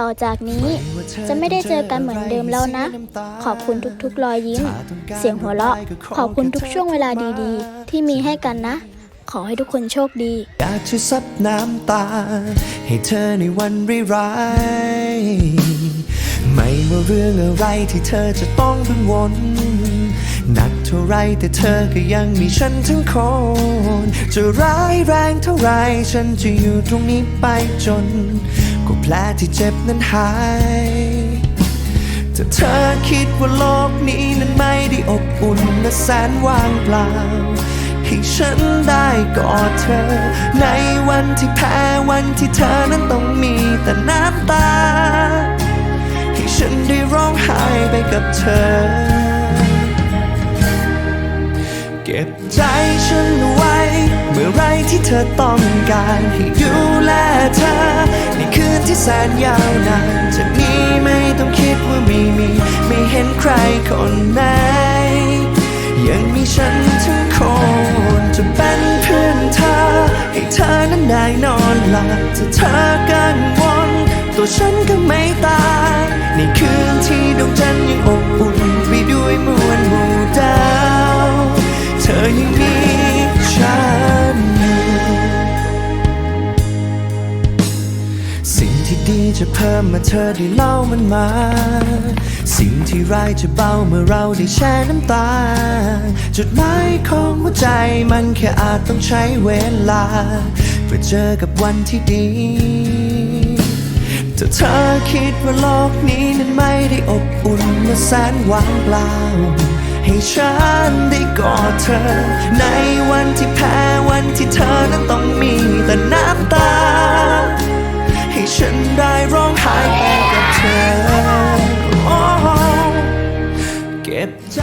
ต่อจากนี้ จะไม่ได้เจอกันเหมือนเดิมแล้วนะ ขอบคุณทุกๆรอยยิ้ม เสียงหัวเราะ ขอบคุณทุกช่วงเวลาดีๆ ที่มีให้กันนะ ขอให้ทุกคนโชคดี อยากจะซับน้ำตา ให้เธอในวันร้ายๆไม่ว่าเรื่องอะไรที่เธอจะต้องกังวล หนักเท่าไรแต่เธอก็ยังมีฉันทั้งคน จะร้ายแรงเท่าไรฉันจะอยู่ตรงนี้ไปจนกว่าแผลที่เจ็บนั้นหายถ้าเธอคิดว่าโลกนี้นั้นไม่ได้อบอุ่นและแสนว่างเปล่าให้ฉันได้กอดเธอ ในวันที่แพ้วันที่เธอนั้นต้องมีแต่น้ำตา ให้ฉันได้ร้องไห้ไปกับเธอ ก็บใจฉันไว้ เมื่อไรที่เธอต้องการให้ดูแลเธอในคืนที่แสนยาวนานจากนี้ไม่ต้องคิดว่าไม่มี ไม่เห็นใครคนไหน ยังมีฉันทั้งคนจะเป็นเพื่อนเธอ ให้เธอนั้นได้นอนหลับถ้าเธอกังวลตัวฉันก็ไม่ตายในคืนที่ดวงจันทร์ยังอบอุ่นไปด้วยมวลมวเธอ ยังมีฉันอยู่สิ่งที่ดีจะเพิ่มเมื่อเธอได้เล่ามันมา สิ่งที่ร้ายจะเบาเมื่อเราได้แช่น้ำตา จุดหมายของหัวใจมันแค่อาจต้องใช้เวลา เพื่อเจอกับวันที่ดีถ้าเธอคิดว่าโลกนี้นั้นไม่ได้อบอุ่นและแสนหวางเปล่า ให้ฉันได้กอดเธอ ในวันที่แพ้วันที่เธอนั้นต้องมีแต่น้ำตา ให้ฉันได้ร้องไห้ไปกับเธอ เก็บใจ